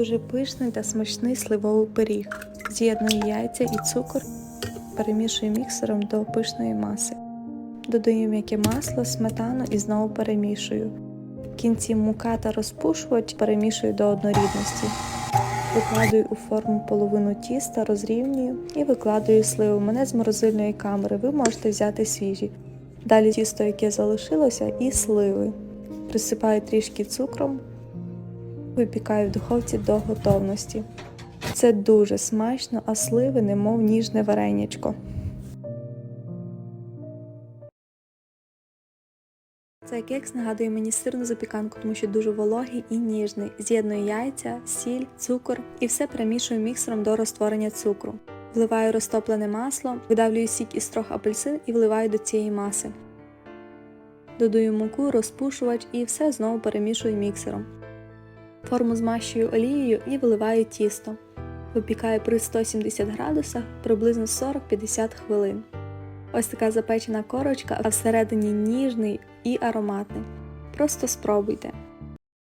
Дуже пишний та смачний сливовий пиріг. З'єдную яйця і цукор, перемішую міксером до пишної маси. Додаю м'яке масло, сметану і знову перемішую. В кінці мука та розпушувач перемішую до однорідності. Викладую у форму половину тіста, розрівнюю і викладаю сливи. Мене з морозильної камери. Ви можете взяти свіжі. Далі тісто, яке залишилося, і сливи. Присипаю трішки цукром, випікаю в духовці до готовності. Це дуже смачно, а сливи немов ніжне варенячко. Цей кекс нагадує мені сирну запіканку, тому що дуже вологий і ніжний. З'єдную яйця, сіль, цукор і все перемішую міксером до розтворення цукру. Вливаю розтоплене масло, видавлюю сік із трьох апельсин і вливаю до цієї маси. Додаю муку, розпушувач і все знову перемішую міксером. Форму змащую олією і виливаю тісто. Випікаю при 170 градусах приблизно 40-50 хвилин. Ось така запечена корочка, а всередині ніжний і ароматний. Просто спробуйте.